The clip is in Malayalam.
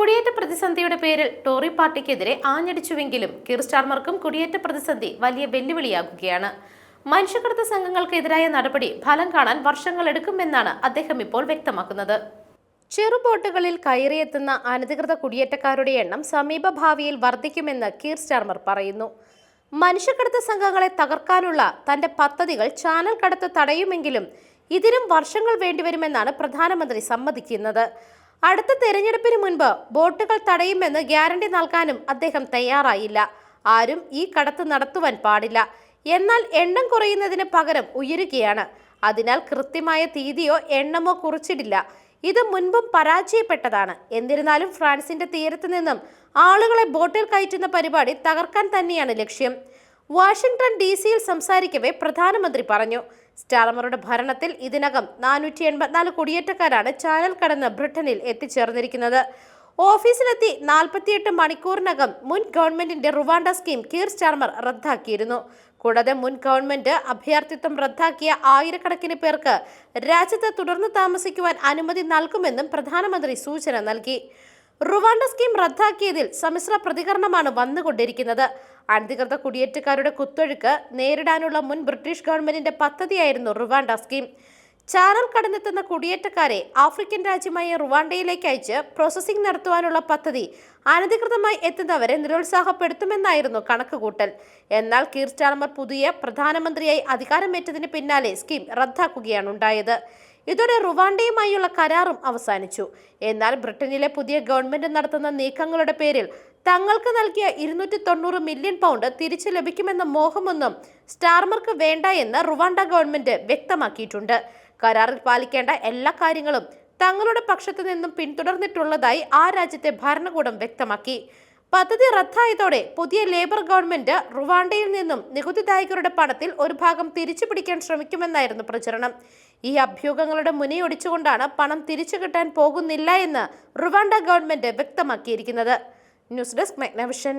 കുടിയേറ്റ പ്രതിസന്ധിയുടെ പേരിൽ ടോറി പാർട്ടിക്കെതിരെ ആഞ്ഞടിച്ചുവെങ്കിലും കിർ സ്റ്റാർമർക്കും കുടിയേറ്റ പ്രതിസന്ധി വലിയ വെല്ലുവിളിയാകുകയാണ്. മനുഷ്യക്കടത്ത് സംഘങ്ങൾക്കെതിരായ നടപടി ഫലം കാണാൻ വർഷങ്ങൾ എടുക്കുമെന്നാണ് അദ്ദേഹം ഇപ്പോൾ വ്യക്തമാക്കുന്നത്. ചെറുബോട്ടുകളിൽ കയറിയെത്തുന്ന അനധികൃത കുടിയേറ്റക്കാരുടെ എണ്ണം സമീപഭാവിയിൽ വർദ്ധിക്കുമെന്ന് കീർ സ്റ്റാർമർ പറയുന്നു. മനുഷ്യക്കടത്ത് സംഘങ്ങളെ തകർക്കാനുള്ള തന്റെ പദ്ധതികൾ ചാനൽ കടത്ത് തടയുമെങ്കിലും ഇതിനും വർഷങ്ങൾ വേണ്ടിവരുമെന്നാണ് പ്രധാനമന്ത്രി സമ്മതിക്കുന്നത്. അടുത്ത തെരഞ്ഞെടുപ്പിന് മുൻപ് ബോട്ടുകൾ തടയുമെന്ന് ഗ്യാരണ്ടി നൽകാനും അദ്ദേഹം തയ്യാറായില്ല. ആരും ഈ കടത്ത് നടത്തുവാൻ പാടില്ല. എന്നാൽ എണ്ണം കുറയുന്നതിന് പകരം ഉയരുകയാണ്. അതിനാൽ കൃത്യമായ തീയതിയോ എണ്ണമോ കുറിച്ചിട്ടില്ല. ഇത് മുൻപും പരാജയപ്പെട്ടതാണ്. എന്നിരുന്നാലും ഫ്രാൻസിന്റെ തീരത്ത് നിന്നും ആളുകളെ ബോട്ടിൽ കയറ്റുന്ന പരിപാടി തകർക്കാൻ തന്നെയാണ് ലക്ഷ്യം. വാഷിംഗ്ടൺ ഡി സിയിൽ സംസാരിക്കവേ പ്രധാനമന്ത്രി പറഞ്ഞു. സ്റ്റാർമറുടെ ഭരണത്തിൽ ഇതിനകം നാനൂറ്റി എൺപത്തിനാല് കുടിയേറ്റക്കാരാണ് ചാനൽ കടന്ന് ബ്രിട്ടനിൽ എത്തിച്ചേർന്നിരിക്കുന്നത്. ഓഫീസിലെത്തി നാൽപ്പത്തിയെട്ട് മണിക്കൂറിനകം മുൻ ഗവൺമെന്റിന്റെ റുവാണ്ട സ്കീം കീർ സ്റ്റാർമർ റദ്ദാക്കിയിരുന്നു. കൂടാതെ മുൻ ഗവൺമെന്റ് അഭയാർത്ഥിത്വം റദ്ദാക്കിയ ആയിരക്കണക്കിന് പേർക്ക് രാജ്യത്ത് തുടർന്ന് താമസിക്കുവാൻ അനുമതി നൽകുമെന്നും പ്രധാനമന്ത്രി സൂചന നൽകി. റുവാണ്ട സ്കീം റദ്ദാക്കിയതിൽ സമ്മിശ്ര പ്രതികരണമാണ് വന്നുകൊണ്ടിരിക്കുന്നത്. അനധികൃത കുടിയേറ്റക്കാരുടെ കുത്തൊഴുക്ക് നേരിടാനുള്ള മുൻ ബ്രിട്ടീഷ് ഗവൺമെന്റിന്റെ പദ്ധതിയായിരുന്നു റുവാണ്ട സ്കീം. ചാനൽ കടന്നെത്തുന്ന കുടിയേറ്റക്കാരെ ആഫ്രിക്കൻ രാജ്യമായ റുവാണ്ടയിലേക്ക് അയച്ച് പ്രോസസ്സിംഗ് നടത്തുവാനുള്ള പദ്ധതി അനധികൃതമായി എത്തുന്നവരെ നിരുത്സാഹപ്പെടുത്തുമെന്നായിരുന്നു കണക്കുകൂട്ടൽ. എന്നാൽ കീർ പുതിയ പ്രധാനമന്ത്രിയായി അധികാരമേറ്റതിന് പിന്നാലെ സ്കീം റദ്ദാക്കുകയാണ് ഉണ്ടായത്. ഇതോടെ റുവാണ്ടയുമായുള്ള കരാറും അവസാനിച്ചു. എന്നാൽ ബ്രിട്ടനിലെ പുതിയ ഗവൺമെന്റ് നടത്തുന്ന നീക്കങ്ങളുടെ പേരിൽ തങ്ങൾക്ക് നൽകിയ ഇരുന്നൂറ്റി തൊണ്ണൂറ് മില്യൺ പൗണ്ട് തിരിച്ചു ലഭിക്കുമെന്ന മോഹമൊന്നും സ്റ്റാർമർക്ക് വേണ്ട എന്ന് റുവാണ്ട ഗവൺമെന്റ് വ്യക്തമാക്കിയിട്ടുണ്ട്. കരാറിൽ പാലിക്കേണ്ട എല്ലാ കാര്യങ്ങളും തങ്ങളുടെ പക്ഷത്തു നിന്നും പിന്തുടർന്നിട്ടുള്ളതായി ആ രാജ്യത്തെ ഭരണകൂടം വ്യക്തമാക്കി. പദ്ധതി റദ്ദായതോടെ പുതിയ ലേബർ ഗവൺമെന്റ് റുവാണ്ടയിൽ നിന്നും നികുതിദായകരുടെ പണത്തിൽ ഒരു ഭാഗം തിരിച്ചു പിടിക്കാൻ ശ്രമിക്കുമെന്നായിരുന്നു പ്രചരണം. ഈ അഭ്യൂഹങ്ങളുടെ മുനയൊടിച്ചുകൊണ്ടാണ് പണം തിരിച്ചു കിട്ടാൻ പോകുന്നില്ല എന്ന് റുവാണ്ട ഗവൺമെന്റ് വ്യക്തമാക്കിയിരിക്കുന്നത്. News desk മെഗ്നവിഷൻ.